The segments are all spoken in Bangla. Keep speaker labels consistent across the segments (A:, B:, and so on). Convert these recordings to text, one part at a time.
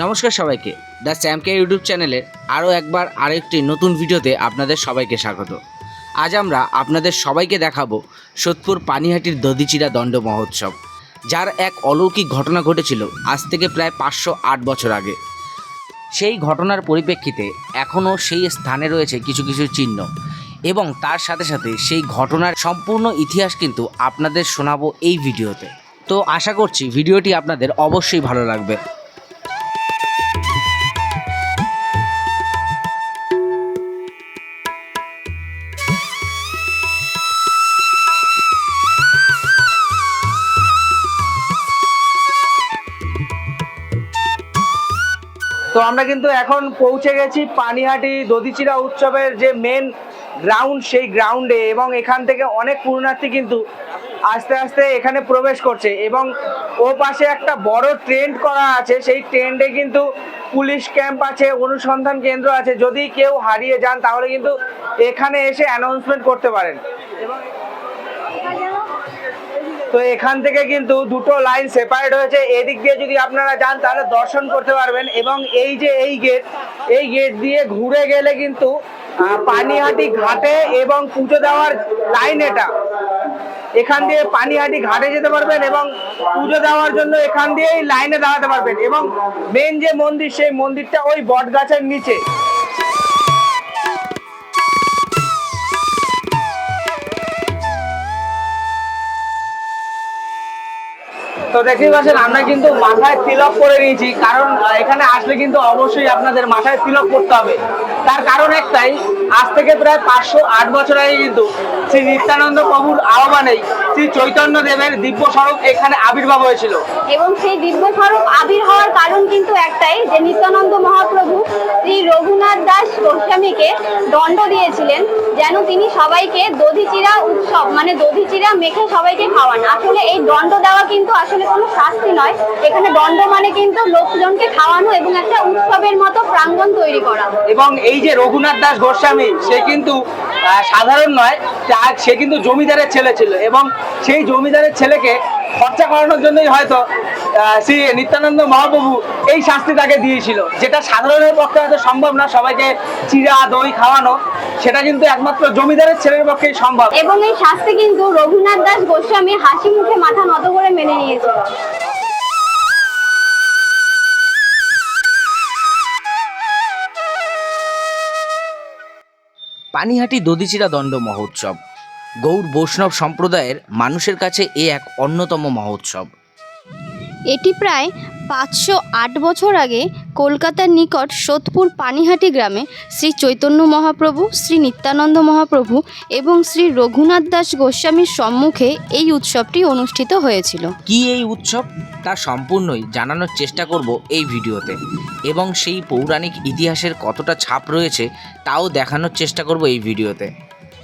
A: নমস্কার সবাইকে। দ্য স্যামকে ইউটিউব চ্যানেলের আরও একবার আরেকটি নতুন ভিডিওতে আপনাদের সবাইকে স্বাগত। আজ আমরা আপনাদের সবাইকে দেখাবো সোদপুর পানিহাটির দধিচিরা দণ্ড মহোৎসব, যার এক অলৌকিক ঘটনা ঘটেছিল আজ থেকে প্রায় পাঁচশো আট বছর আগে। সেই ঘটনার পরিপ্রেক্ষিতে এখনও সেই স্থানে রয়েছে কিছু কিছু চিহ্ন এবং তার সাথে সাথে সেই ঘটনার সম্পূর্ণ ইতিহাস কিন্তু আপনাদের শোনাবো এই ভিডিওতে। তো আশা করছি ভিডিওটি আপনাদের অবশ্যই ভালো লাগবে।
B: আমরা কিন্তু এখন পৌঁছে গেছি পানিহাটি দধিচিরা উৎসবের যে মেন গ্রাউন্ড সেই গ্রাউন্ডে এবং এখান থেকে অনেক পূর্ণার্থী কিন্তু আস্তে আস্তে এখানে প্রবেশ করছে এবং ও পাশে একটা বড় ট্রেন্ড করা আছে, সেই ট্রেন্ডে কিন্তু পুলিশ ক্যাম্প আছে, অনুসন্ধান কেন্দ্র আছে। যদি কেউ হারিয়ে যান তাহলে কিন্তু এখানে এসে অ্যানাউন্সমেন্ট করতে পারেন। তো এখান থেকে কিন্তু দুটো লাইন সেপারেট হয়েছে। এদিক দিয়ে যদি আপনারা যান, তাহলে দর্শন করতে পারবেন। এবং এই যে এই গেট এই গেট দিয়ে ঘুরে গেলে কিন্তু পানিহাটি ঘাটে এবং পুজো দেওয়ার লাইন এটা। এখান দিয়ে পানিহাটি ঘাটে যেতে পারবেন এবং পুজো দেওয়ার জন্য এখান দিয়েই লাইনে দাঁড়াতে পারবেন। এবং মেন যে মন্দির, সেই মন্দিরটা ওই বট গাছের নিচে। তো দেখতেই পাচ্ছেন, আমরা কিন্তু মাথায় তিলক করে নিয়েছি, কারণ এখানে আসলে কিন্তু অবশ্যই আপনাদের মাথায় তিলক করতে হবে। তার কারণ একটাই, আজ থেকে প্রায় পাঁচশো আট বছর আগে কিন্তু শ্রী নিত্যানন্দ প্রভুর আহ্বানেই শ্রী চৈতন্য দেবের দিব্য স্বরূপ এখানে আবির্ভাব হয়েছিল।
C: এবং সেই দিব্য স্বরূপ আবির হওয়ার কারণ কিন্তু একটাই, যে নিত্যানন্দ মহাপ্রভু শ্রী রঘুনাথ দাস গোস্বামীকে দণ্ড দিয়েছিলেন, যেন তিনি সবাইকে দধিচিরা উৎসব মানে দধিচিরা মেখে সবাইকে খাওয়ান। আসলে এই দণ্ড দেওয়া কিন্তু আসলে কোনো শাস্তি নয়। এখানে দণ্ড মানে কিন্তু লোকজনকে খাওয়ানো এবং একটা উৎসবের মতো প্রাঙ্গণ তৈরি করা।
B: এবং এই যে রঘুনাথ দাস গোস্বামী, সে কিন্তু সাধারণ নয় সে কিন্তু জমিদারের ছেলে ছিল এবং সেই জমিদারের ছেলেকে খরচা করানোর জন্যই হয়তো শ্রী নিত্যানন্দ মহাপ্রভু এই শাস্তি তাকে দিয়েছিল। যেটা সাধারণের পক্ষে হয়তো সম্ভব না সবাইকে চিরা দই খাওয়ানো। সেটা কিন্তু একমাত্র জমিদারের ছেলের পক্ষেই সম্ভব।
C: এবং এই শাস্তি কিন্তু রঘুনাথ দাস গোস্বামী হাসি মুখে মাথা নত করে মেনে নিয়েছিল।
A: পানিহাটি দধিচিরা দণ্ড মহোৎসব। গৌর বৈষ্ণব সম্প্রদায়ের মানুষের কাছে এ এক অন্যতম মহোৎসব।
D: এটি প্রায় পাঁচশো আট বছর আগে কলকাতার নিকট সোদপুর পানিহাটি গ্রামে শ্রী চৈতন্য মহাপ্রভু শ্রী নিত্যানন্দ মহাপ্রভু এবং শ্রী রঘুনাথ দাস গোস্বামীর সম্মুখে এই উৎসবটি অনুষ্ঠিত হয়েছিল।
A: কি এই উৎসব? তা সম্পূর্ণই জানানোর চেষ্টা করব এই ভিডিওতে। এবং সেই পৌরাণিক ইতিহাসের কতটা ছাপ রয়েছে তাও দেখানোর চেষ্টা করব এই ভিডিওতে।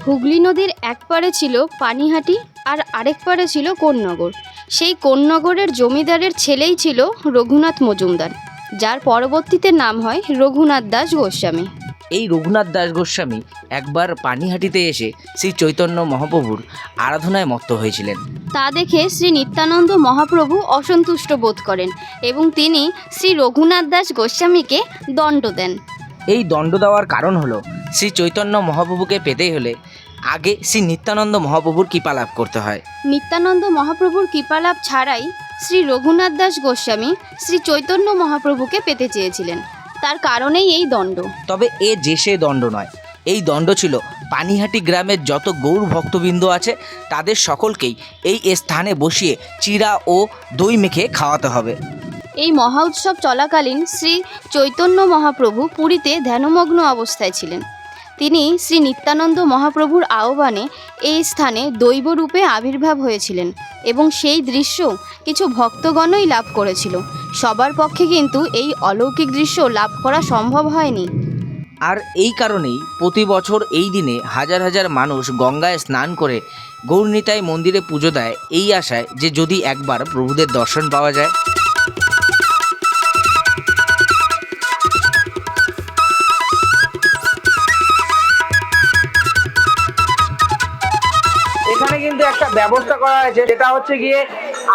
D: হুগলি নদীর এক পারে ছিল পানিহাটি আর আরেক পারে ছিল কোন্নগর সেই কোন্নগরের জমিদারের ছেলেই ছিল রঘুনাথ মজুমদার যার পরবর্তীতে নাম হয় রঘুনাথ দাস গোস্বামী।
A: এই রঘুনাথ দাস গোস্বামী একবার পানিহাটিতে এসে শ্রী চৈতন্য মহাপ্রভুর আরাধনায় মত্ত হয়েছিলেন।
D: তা দেখে শ্রী নিত্যানন্দ মহাপ্রভু অসন্তুষ্ট বোধ করেন এবং তিনি শ্রী রঘুনাথ দাস গোস্বামীকে দণ্ড দেন।
A: এই দণ্ড দেওয়ার কারণ হলো শ্রী চৈতন্য মহাপ্রভুকে পেতে হলে আগে শ্রী নিত্যানন্দ মহাপ্রভুর কৃপা লাভ করতে হয়।
D: নিত্যানন্দ মহাপ্রভুর কৃপালাভ ছাড়াই শ্রী রঘুনাথ দাস গোস্বামী শ্রী চৈতন্য মহাপ্রভুকে পেতে চেয়েছিলেন। তার কারণেই এই দণ্ড।
A: তবে এ যে সে দণ্ড নয় এই দণ্ড ছিল পানিহাটি গ্রামের যত গৌর ভক্তবৃন্দ আছে তাদের সকলকেই এই স্থানে বসিয়ে চিরা ও দই মেখে খাওয়াতে হবে।
D: এই মহা উৎসব চলাকালীন শ্রী চৈতন্য মহাপ্রভু পুরীতে ধ্যানমগ্ন অবস্থায় ছিলেন। তিনি শ্রী নিত্যানন্দ মহাপ্রভুর আহ্বানে এই স্থানে দৈবরূপে আবির্ভাব হয়েছিলেন এবং সেই দৃশ্য কিছু ভক্তগণই লাভ করেছিল। সবার পক্ষে কিন্তু এই অলৌকিক দৃশ্য লাভ করা সম্ভব হয়নি।
A: আর এই কারণেই প্রতি বছর এই দিনে হাজার হাজার মানুষ গঙ্গায় স্নান করে গৌরনীতাই মন্দিরে পুজো দেয়, এই আশায় যে যদি একবার প্রভুদের দর্শন পাওয়া যায়।
B: ব্যবস্থা করা হয়েছে যেটা হচ্ছে গিয়ে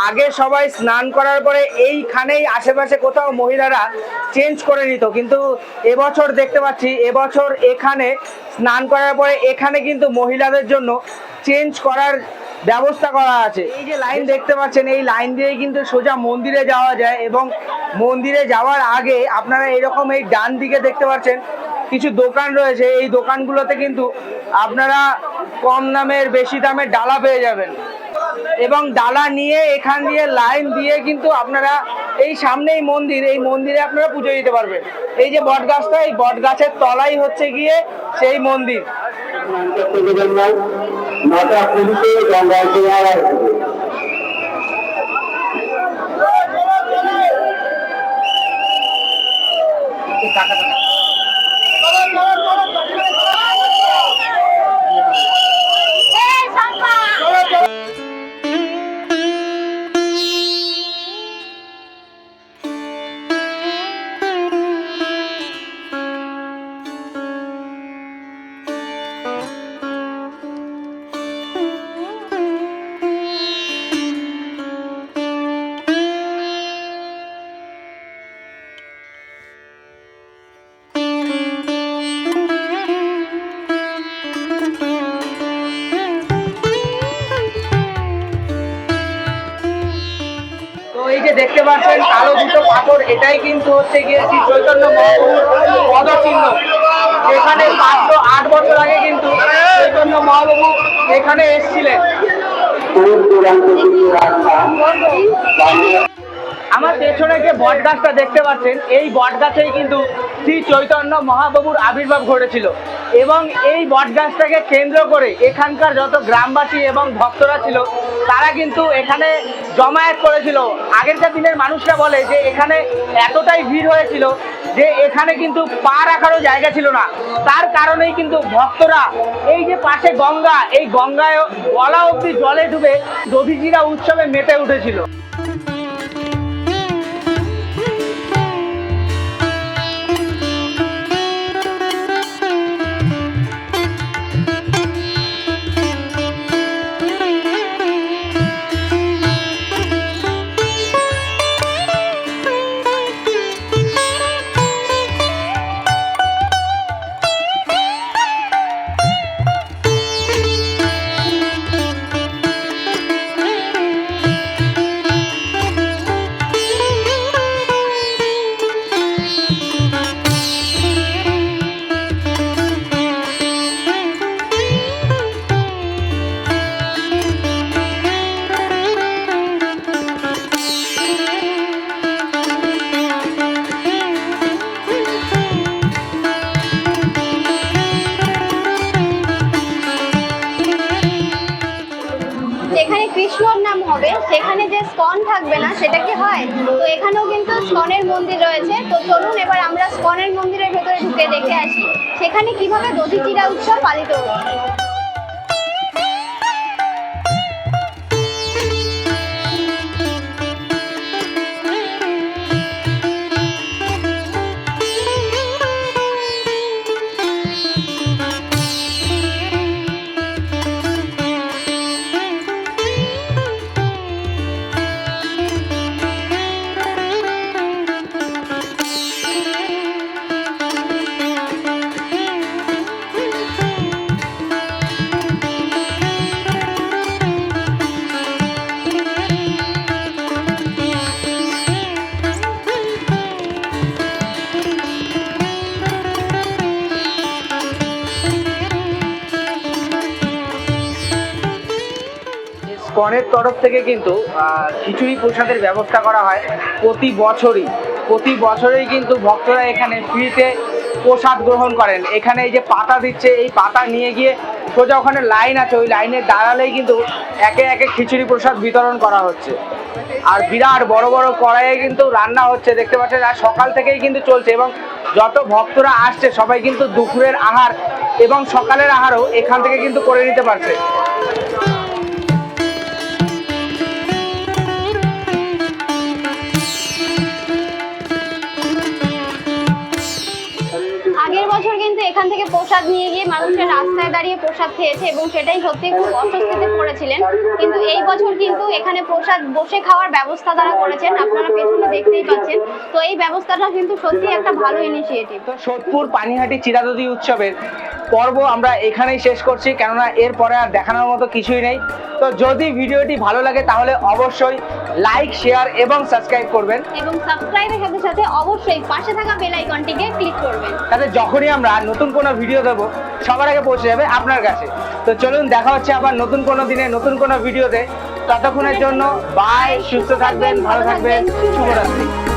B: আগে সবাই স্নান করার পরে এইখানেই আশেপাশে কোথাও মহিলারা চেঞ্জ করে নিত। কিন্তু এবছর দেখতে পাচ্ছি এবছর এখানে স্নান করার পরে এখানে কিন্তু মহিলাদের জন্য চেঞ্জ করার ব্যবস্থা করা আছে। এই যে লাইন দেখতে পাচ্ছেন এই লাইন দিয়ে কিন্তু সোজা মন্দিরে যাওয়া যায় এবং মন্দিরে যাওয়ার আগে আপনারা এরকম এই ডান দিকে দেখতে পাচ্ছেন কিছু দোকান রয়েছে। এই দোকানগুলোতে কিন্তু আপনারা কম দামের, বেশি দামের ডালা পেয়ে যাবেন। এবং ডালা নিয়ে এখান দিয়ে লাইন দিয়ে কিন্তু আপনারা এই সামনেই মন্দির, এই মন্দিরে আপনারা পুজো দিতে পারবেন। এই যে বট গাছটা এই বট গাছের তলাই হচ্ছে গিয়ে সেই মন্দির। দেখতে পাচ্ছেন কালো দুটো পাথর, এটাই কিন্তু হচ্ছে গিয়ে শ্রী চৈতন্য মহাপ্রভুর পদচিহ্ন। যেখানে মাত্র আট বছর আগে কিন্তু চৈতন্য মহাপ্রভু এখানে এসেছিলেন। আমার পেছনে যে বট গাছটা দেখতে পাচ্ছেন, এই বট গাছেই কিন্তু শ্রী চৈতন্য মহাপ্রভুর আবির্ভাব ঘটেছিল। এবং এই বটগাছটাকে কেন্দ্র করে এখানকার যত গ্রামবাসী এবং ভক্তরা ছিল, তারা কিন্তু এখানে জমায়েত করেছিল। আগেরকার দিনের মানুষরা বলে যে এখানে এতটাই ভিড় হয়েছিল যে এখানে কিন্তু পা রাখারও জায়গা ছিল না। তার কারণেই কিন্তু ভক্তরা এই যে পাশে গঙ্গা, এই গঙ্গায় গলা অবধি জলে ডুবে দধিজিরা উৎসবে মেতে উঠেছিল।
C: হবে, সেখানে যে স্কন থাকবে না, সেটা কি হয়? তো এখানেও কিন্তু স্কনের মন্দির রয়েছে। তো চলুন এবার আমরা স্কনের মন্দিরের ভেতরে ঢুকে দেখে আসি। সেখানে কীভাবে দধিচিরা উৎসব পালিত হচ্ছে
B: স্কনের তরফ থেকে কিন্তু খিচুড়ি প্রসাদের ব্যবস্থা করা হয় প্রতি বছরই। প্রতি বছরেই কিন্তু ভক্তরা এখানে ফ্রিতে প্রসাদ গ্রহণ করেন। এখানে এই যে পাতা দিচ্ছে, এই পাতা নিয়ে গিয়ে সোজা ওখানে লাইন আছে। ওই লাইনে দাঁড়ালেই কিন্তু একে একে খিচুড়ি প্রসাদ বিতরণ করা হচ্ছে। আর বিরাট বড় বড় কড়াইয়ে কিন্তু রান্না হচ্ছে। দেখতে পাচ্ছেন, আর সকাল থেকেই কিন্তু চলছে এবং যত ভক্তরা আসছে, সবাই কিন্তু দুপুরের আহার এবং সকালের আহারও এখান থেকে কিন্তু করে নিতে পারছে।
C: প্রসাদ নিয়ে গিয়ে মানুষের রাস্তায় দাঁড়িয়ে প্রসাদ খেয়েছে এবং সেটাই সত্যি খুব অস্বস্তিতে পড়েছিলেন। কিন্তু এই বছর কিন্তু এখানে প্রসাদ বসে খাওয়ার ব্যবস্থা তারা করেছেন। আপনারা পেছনে দেখতেই পাচ্ছেন। তো এই ব্যবস্থাটা কিন্তু সত্যি একটা ভালো ইনিশিয়েটিভ
B: তো সোদপুর পানিহাটি চিরাদদি উৎসবের পর্ব আমরা এখানেই শেষ করছি, কেননা এরপরে আর দেখানোর মতো কিছুই নেই। তো যদি ভিডিওটি ভালো লাগে তাহলে অবশ্যই লাইক শেয়ার এবং সাবস্ক্রাইব করবেন।
C: এবং সাবস্ক্রাইবের সাথে সাথে অবশ্যই পাশে থাকা বেল আইকনটিকে ক্লিক করবেন।
B: তাতে যখনই আমরা নতুন কোনো ভিডিও দেব সবার আগে পৌঁছে যাবে আপনার কাছে। তো চলুন দেখা হচ্ছে আবার নতুন কোনো দিনে নতুন কোনো ভিডিওতে ততক্ষণের জন্য বাই সুস্থ থাকবেন ভালো থাকবেন শুভরাত্রি।